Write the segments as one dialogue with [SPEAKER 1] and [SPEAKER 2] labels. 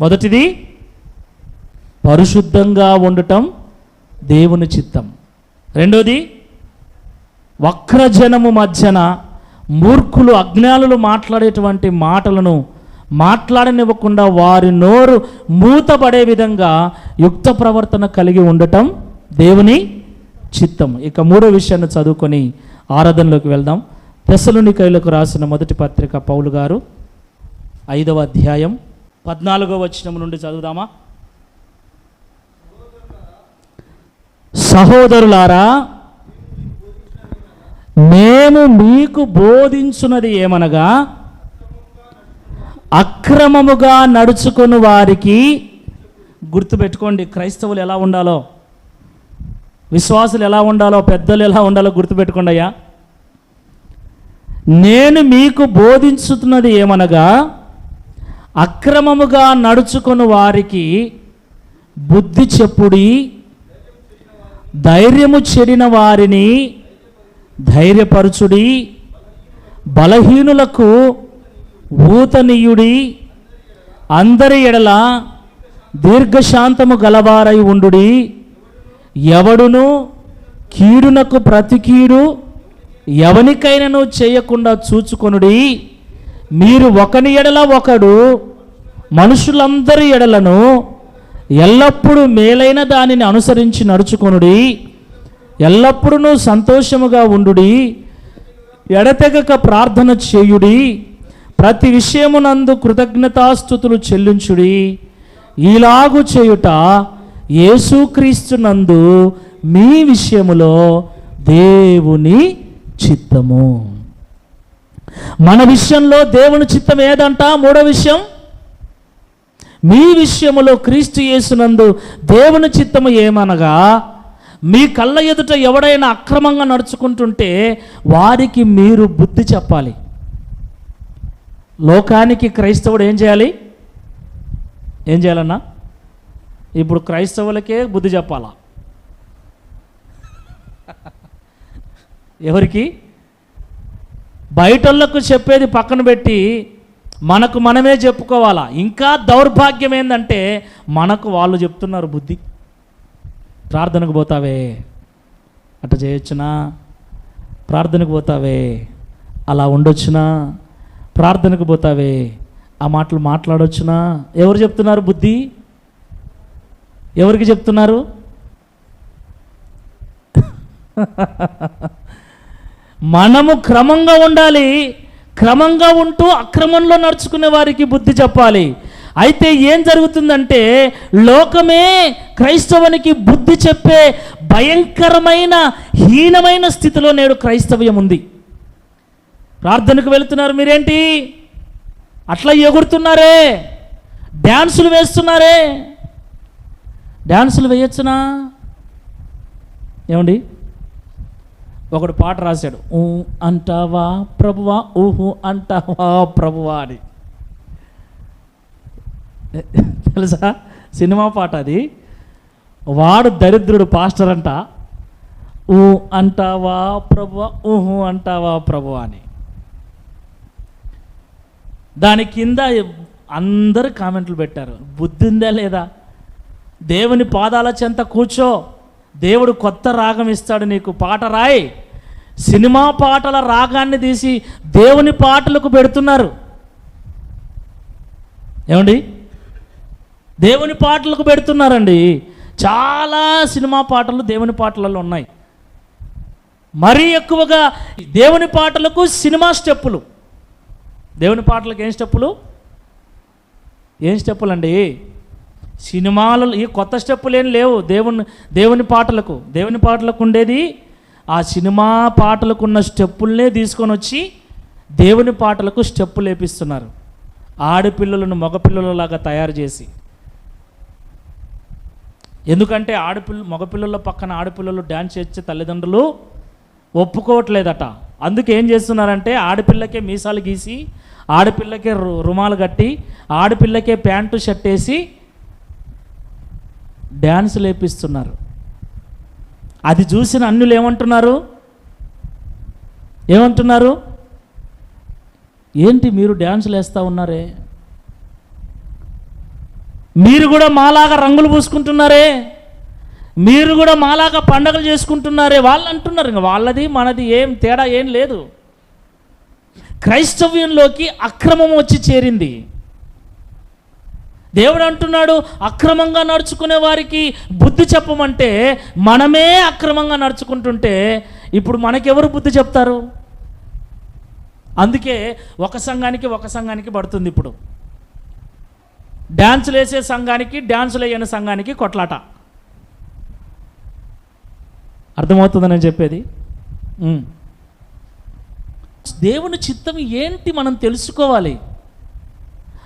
[SPEAKER 1] మొదటిది పరిశుద్ధంగా ఉండటం దేవుని చిత్తం. రెండోది వక్రజనము మధ్యన మూర్ఖులు అజ్ఞానులు మాట్లాడేటువంటి మాటలను మాట్లాడనివ్వకుండా వారి నోరు మూతపడే విధంగా యుక్త ప్రవర్తన కలిగి ఉండటం దేవుని చిత్తం. ఇక మూడో విషయాన్ని చదువుకొని ఆరాధనలోకి వెళ్దాం. తెసలునికైలకు రాసిన మొదటి పత్రిక పౌలు గారు ఐదవ అధ్యాయం పద్నాలుగో వచనం నుండి చదువుదామా? సహోదరులారా మేము మీకు బోధించున్నది ఏమనగా అక్రమముగా నడుచుకుని వారికి గుర్తుపెట్టుకోండి క్రైస్తవులు ఎలా ఉండాలో? విశ్వాసులు ఎలా ఉండాలో? పెద్దలు ఎలా ఉండాలో గుర్తుపెట్టుకోండి అయ్యా. నేను మీకు బోధించుతున్నది ఏమనగా అక్రమముగా నడుచుకుని వారికి బుద్ధి చెప్పుడి ధైర్యము చెడిన వారిని ధైర్యపరచుడి బలహీనులకు ఊతనీయుడి అందరి ఎడల దీర్ఘశాంతము గలవారై ఉండుడి. ఎవడును కీడునకు ప్రతి కీడు ఎవనికైనను చేయకుండా చూచుకొనుడి. మీరు ఒకని ఎడల ఒకడు మనుషులందరి ఎడలను ఎల్లప్పుడూ మేలైన దానిని అనుసరించి నడుచుకొనుడి. ఎల్లప్పుడూ సంతోషముగా ఉండుడి. ఎడతెగక ప్రార్థన చేయుడి. ప్రతి విషయమునందు కృతజ్ఞతాస్థుతులు చెల్లించుడి. ఇలాగు చేయుట యేసుక్రీస్తునందు మీ విషయములో దేవుని చిత్తము. మన విషయంలో దేవుని చిత్తం ఏదంట? మూడో విషయం మీ విషయములో క్రీస్తు యేసునందు దేవుని చిత్తము ఏమనగా మీ కళ్ళ ఎదుట ఎవడైనా అక్రమంగా నడుచుకుంటుంటే వారికి మీరు బుద్ధి చెప్పాలి. లోకానికి క్రైస్తవుడు ఏం చేయాలి? ఏం చేయాలన్నా? ఇప్పుడు క్రైస్తవులకే బుద్ధి చెప్పాలా? ఎవరికి? బయటోళ్ళకు చెప్పేది పక్కన పెట్టి మనకు మనమే చెప్పుకోవాలా. ఇంకా దౌర్భాగ్యం ఏంటంటే మనకు వాళ్ళు చెప్తున్నారు బుద్ధి. ప్రార్థనకు పోతావే. అట్ట చేయొచ్చునా? ప్రార్థనకు పోతావే. అలా ఉండొచ్చునా? ప్రార్థనకు పోతావే. ఆ మాటలు మాట్లాడొచ్చునా? ఎవరు చెప్తున్నారు బుద్ధి? ఎవరికి చెప్తున్నారు? మనము క్రమంగా ఉండాలి. క్రమంగా ఉంటూ అక్రమంలో నడుచుకునే వారికి బుద్ధి చెప్పాలి. అయితే ఏం జరుగుతుందంటే లోకమే క్రైస్తవునికి బుద్ధి చెప్పే భయంకరమైన హీనమైన స్థితిలో నేడు క్రైస్తవ్యం ఉంది. ప్రార్థనకు వెళుతున్నారు మీరేంటి? అట్లా ఎగురుతున్నారే? డ్యాన్సులు వేస్తున్నారే? డ్యాన్సులు వేయొచ్చునా? ఏమండి? ఒకడు పాట రాశాడు ఊ అంటావా ప్రభువా ఊహు అంటావా ప్రభువా అని. తెలుసా? సినిమా పాట అది. వాడు దరిద్రుడు పాస్టర్ అంట ఊ అంటావా ప్రభువా ఊహు అంటావా ప్రభువా అని. దాని కింద అందరు కామెంట్లు పెట్టారు బుద్ధి ఉందా లేదా? దేవుని పాదాల చెంత కూర్చో దేవుడు కొత్త రాగం ఇస్తాడు నీకు. పాట రాయి. సినిమా పాటల రాగాన్ని తీసి దేవుని పాటలకు పెడుతున్నారు. ఏమండి? దేవుని పాటలకు పెడుతున్నారండి. చాలా సినిమా పాటలు దేవుని పాటలలో ఉన్నాయి. మరీ ఎక్కువగా దేవుని పాటలకు సినిమా స్టెప్పులు. దేవుని పాటలకు ఏం స్టెప్పులు? ఏం స్టెప్పులు అండి సినిమాలలో ఈ కొత్త స్టెప్పులు ఏం లేవు. దేవుని దేవుని పాటలకు దేవుని పాటలకు ఉండేది ఆ సినిమా పాటలకు ఉన్న స్టెప్పులనే తీసుకొని వచ్చి దేవుని పాటలకు స్టెప్పులు లేపిస్తున్నారు ఆడపిల్లలను మగపిల్లలలాగా తయారు చేసి. ఎందుకంటే ఆడపిల్ల మగపిల్లల పక్కన ఆడపిల్లలు డ్యాన్స్ చేసే తల్లిదండ్రులు ఒప్పుకోవట్లేదట. అందుకే ఏం చేస్తున్నారంటే ఆడపిల్లకే మీసాలు గీసి ఆడపిల్లకే రు- రుమాలు కట్టి ఆడపిల్లకే ప్యాంటు షర్ట్ వేసి డ్యాన్స్ లేపిస్తున్నారు. అది చూసిన అన్యులు ఏమంటున్నారు? ఏమంటున్నారు? ఏంటి మీరు డ్యాన్సులు వేస్తూ ఉన్నారే? మీరు కూడా మాలాగా రంగులు పూసుకుంటున్నారే? మీరు కూడా మాలాగా పండగలు చేసుకుంటున్నారే? వాళ్ళు అంటున్నారు ఇంకా వాళ్ళది మనది ఏం తేడా ఏం లేదు. క్రైస్తవ్యంలోకి అక్రమం వచ్చి చేరింది. దేవుడు అంటున్నాడు అక్రమంగా నడుచుకునే వారికి బుద్ధి చెప్పమంటే మనమే అక్రమంగా నడుచుకుంటుంటే ఇప్పుడు మనకెవరు బుద్ధి చెప్తారు? అందుకే ఒక సంఘానికి ఒక సంఘానికి పడుతుంది ఇప్పుడు. డ్యాన్సులు వేసే సంఘానికి డ్యాన్సులు వేయని సంఘానికి కొట్లాట. అర్థమవుతుందని నేను చెప్పేది? దేవుని చిత్తం ఏంటి మనం తెలుసుకోవాలి?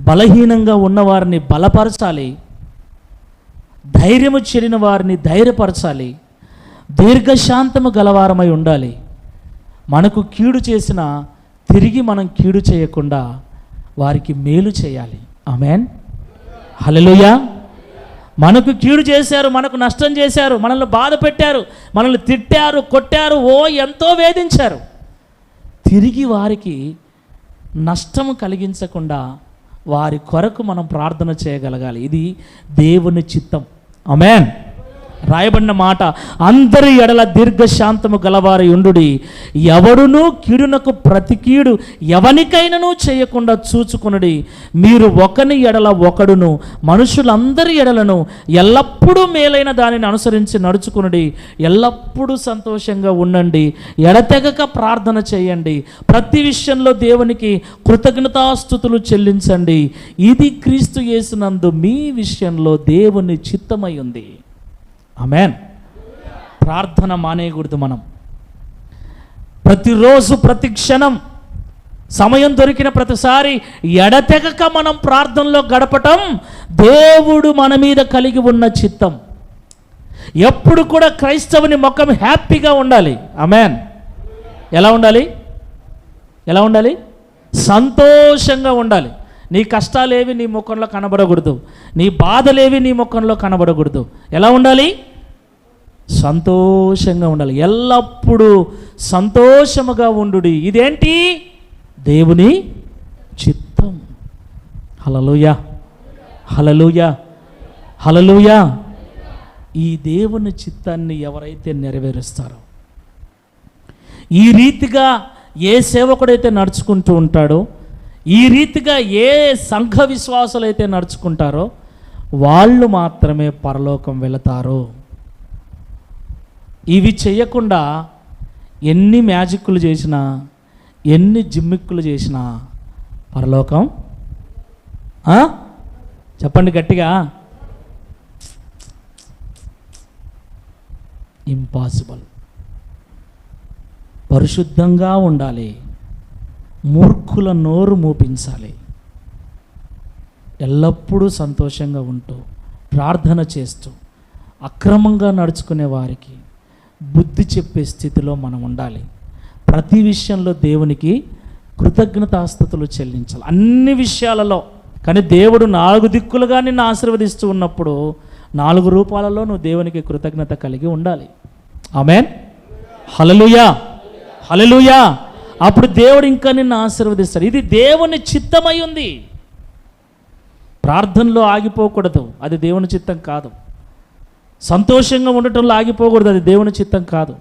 [SPEAKER 1] బలహీనంగా ఉన్నవారిని బలపరచాలి. ధైర్యము చెరిన వారిని ధైర్యపరచాలి. దీర్ఘశాంతము గలవారమై ఉండాలి. మనకు కీడు చేసిన తిరిగి మనం కీడు చేయకుండా వారికి మేలు చేయాలి. ఆమెన్. హల్లెలూయా. మనకు కీడు చేశారు మనకు నష్టం చేశారు మనల్ని బాధ పెట్టారు మనల్ని తిట్టారు కొట్టారు ఓ ఎంతో వేధించారు. తిరిగి వారికి నష్టము కలిగించకుండా వారి కొరకు మనం ప్రార్థన చేయగలగాలి. ఇది దేవుని చిత్తం. అమెన్ రాయబడిన మాట అందరి ఎడల దీర్ఘశాంతము గలవారి ఉండుడి. ఎవడునూ కీడునకు ప్రతి కీడు ఎవనికైనను చేయకుండా చూచుకునుడి. మీరు ఒకని ఎడల ఒకడును మనుషులందరి ఎడలను ఎల్లప్పుడూ మేలైన దానిని అనుసరించి నడుచుకునుడి. ఎల్లప్పుడూ సంతోషంగా ఉండండి. ఎడతెగక ప్రార్థన చేయండి. ప్రతి విషయంలో దేవునికి కృతజ్ఞతాస్థుతులు చెల్లించండి. ఇది క్రీస్తు చేసినందు మీ విషయంలో దేవుని చిత్తమై ఉంది. ఆమెన్. ప్రార్థన మానేయకూడదు మనం. ప్రతిరోజు ప్రతి క్షణం సమయం దొరికిన ప్రతిసారి ఎడతెగక మనం ప్రార్థనలో గడపటం దేవుడు మన మీద కలిగి ఉన్న చిత్తం. ఎప్పుడు కూడా క్రైస్తవుని ముఖం హ్యాపీగా ఉండాలి. అమెన్ ఎలా ఉండాలి? ఎలా ఉండాలి? సంతోషంగా ఉండాలి. నీ కష్టాలేవి నీ ముఖంలో కనబడకూడదు. నీ బాధలేవి నీ ముఖంలో కనబడకూడదు. ఎలా ఉండాలి? సంతోషంగా ఉండాలి. ఎల్లప్పుడూ సంతోషముగా ఉండు ఇదేంటి? దేవుని చిత్తం. హలలుయ హలలుయ హలలుయ ఈ దేవుని చిత్తాన్ని ఎవరైతే నెరవేరుస్తారో ఈ రీతిగా ఏ సేవకుడైతే నడుచుకుంటూ ఉంటాడో ఈ రీతిగా ఏ సంఘ విశ్వాసులు అయితే నడుచుకుంటారో వాళ్ళు మాత్రమే పరలోకం వెళతారు. ఇవి చేయకుండా ఎన్ని మ్యాజిక్లు చేసినా ఎన్ని జిమ్మిక్కులు చేసినా పరలోకం చెప్పండి గట్టిగా. ఇంపాసిబుల్. పరిశుద్ధంగా ఉండాలి. మూర్ఖుల నోరు మూపించాలి. ఎల్లప్పుడూ సంతోషంగా ఉంటూ ప్రార్థన చేస్తూ అక్రమంగా నడుచుకునే వారికి బుద్ధి చెప్పే స్థితిలో మనం ఉండాలి. ప్రతి విషయంలో దేవునికి కృతజ్ఞతాస్థుతులు చెల్లించాలి. అన్ని విషయాలలో కానీ దేవుడు నాలుగు దిక్కులుగా నిన్ను ఆశీర్వదిస్తూ ఉన్నప్పుడు నాలుగు రూపాలలో నువ్వు దేవునికి కృతజ్ఞత కలిగి ఉండాలి. ఆమెన్. హలలుయా హలలుయా అప్పుడు దేవుడు ఇంకా నిన్ను ఆశీర్వదిస్తాడు. ఇది దేవుని చిత్తమై ఉంది. ప్రార్థనలో ఆగిపోకూడదు. అది దేవుని చిత్తం కాదు. సంతోషంగా ఉండటంలో ఆగిపోకూడదు అది దేవుని చిత్తం కాదు.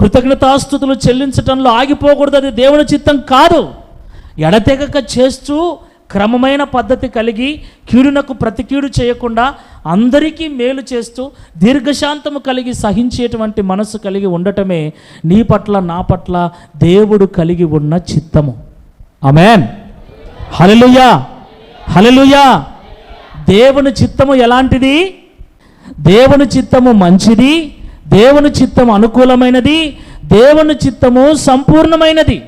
[SPEAKER 1] కృతజ్ఞతాస్థుతులు చెల్లించటంలో ఆగిపోకూడదు అది దేవుని చిత్తం కాదు. ఎడతెగక చేస్తూ క్రమమైన పద్ధతి కలిగి కీడునకు ప్రతి కీడు చేయకుండా అందరికీ మేలు చేస్తూ దీర్ఘశాంతము కలిగి సహించేటువంటి మనసు కలిగి ఉండటమే నీ పట్ల నా పట్ల దేవుడు కలిగి ఉన్న చిత్తము. ఆమెన్. హలలుయా హలలుయా దేవుని చిత్తము ఎలాంటిది? దేవుని చిత్తము మంచిది దేవుని చిత్తం అనుకూలమైనది దేవుని చిత్తము సంపూర్ణమైనది.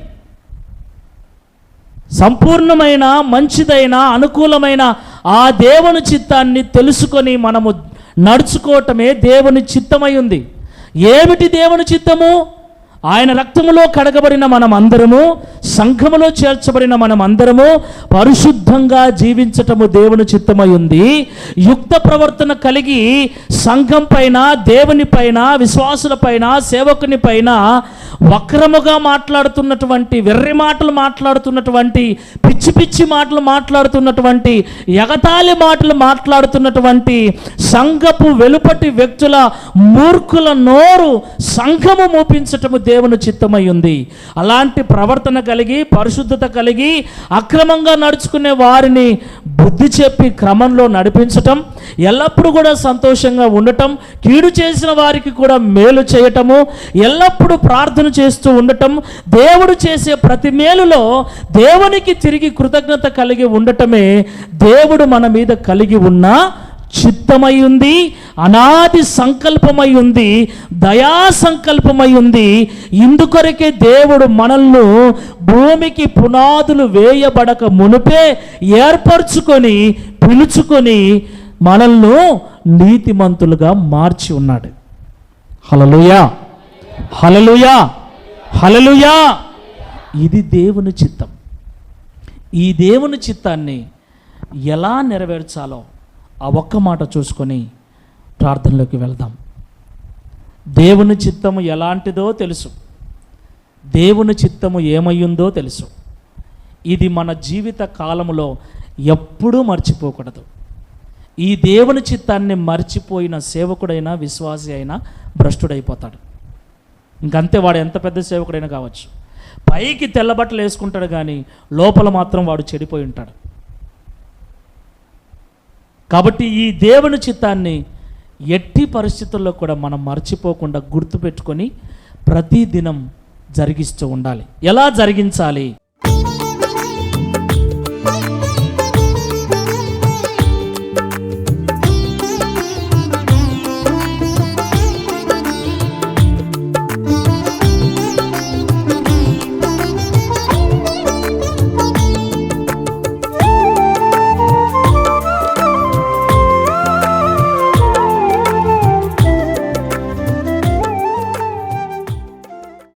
[SPEAKER 1] సంపూర్ణమైన మంచిదైన అనుకూలమైన ఆ దేవుని చిత్తాన్ని తెలుసుకొని మనము నడుచుకోవటమే దేవుని చిత్తమై ఉంది. ఏమిటి దేవుని చిత్తము? ఆయన రక్తములో కడగబడిన మనం అందరము సంఘములో చేర్చబడిన మనం అందరము పరిశుద్ధంగా జీవించటము దేవుని చిత్తమై ఉంది. యుక్త ప్రవర్తన కలిగి సంఘం పైన దేవుని పైన విశ్వాసుల పైన సేవకుని పైన వక్రముగా మాట్లాడుతున్నటువంటి వెర్రి మాటలు మాట్లాడుతున్నటువంటి పిచ్చి పిచ్చి మాటలు మాట్లాడుతున్నటువంటి ఎగతాళి మాటలు మాట్లాడుతున్నటువంటి సంఘపు వెలుపటి వ్యక్తుల మూర్ఖుల నోరు సంఘము మోపించటము దేవుని చిత్తమై ఉంది అలాంటి ప్రవర్తన కలిగి పరిశుద్ధత కలిగి అక్రమంగా నడుచుకునే వారిని బుద్ధి చెప్పి క్రమంలో నడిపించటం ఎల్లప్పుడూ కూడా సంతోషంగా ఉండటం కీడు చేసిన వారికి కూడా మేలు చేయటము ఎల్లప్పుడూ ప్రార్థన చేస్తూ ఉండటం దేవుడు చేసే ప్రతి మేలులో దేవునికి తిరిగి కృతజ్ఞత కలిగి ఉండటమే దేవుడు మన మీద కలిగి ఉన్న చిత్తమై ఉంది అనాది సంకల్పమై ఉంది దయా సంకల్పమై ఉంది. ఇందుకొరకే దేవుడు మనల్ని భూమికి పునాదులు వేయబడక మునుపే ఏర్పరచుకొని పిలుచుకొని మనల్ని నీతిమంతులుగా మార్చి ఉన్నాడు. హలలుయా హలలుయా హలలుయా ఇది దేవుని చిత్తం. ఈ దేవుని చిత్తాన్ని ఎలా నెరవేర్చాలో ఆ ఒక్క మాట చూసుకొని ప్రార్థనలోకి వెళ్దాం. దేవుని చిత్తము ఎలాంటిదో తెలుసు. దేవుని చిత్తము ఏమయ్యిందో తెలుసు. ఇది మన జీవిత కాలంలో ఎప్పుడూ మర్చిపోకూడదు. ఈ దేవుని చిత్తాన్ని మర్చిపోయిన సేవకుడైనా విశ్వాసి అయినా భ్రష్టుడైపోతాడు. ఇంకంతే వాడు ఎంత పెద్ద సేవకుడైనా కావచ్చు. పైకి తెల్లబట్టలు వేసుకుంటాడు కానీ లోపల మాత్రం వాడు చెడిపోయి ఉంటాడు. కాబట్టి ఈ దేవుని చిత్తాన్ని ఎట్టి పరిస్థితుల్లో కూడా మనం మర్చిపోకుండా గుర్తుపెట్టుకొని ప్రతిదినం జరిగిస్తూ ఉండాలి. ఎలా జరిగించాలి?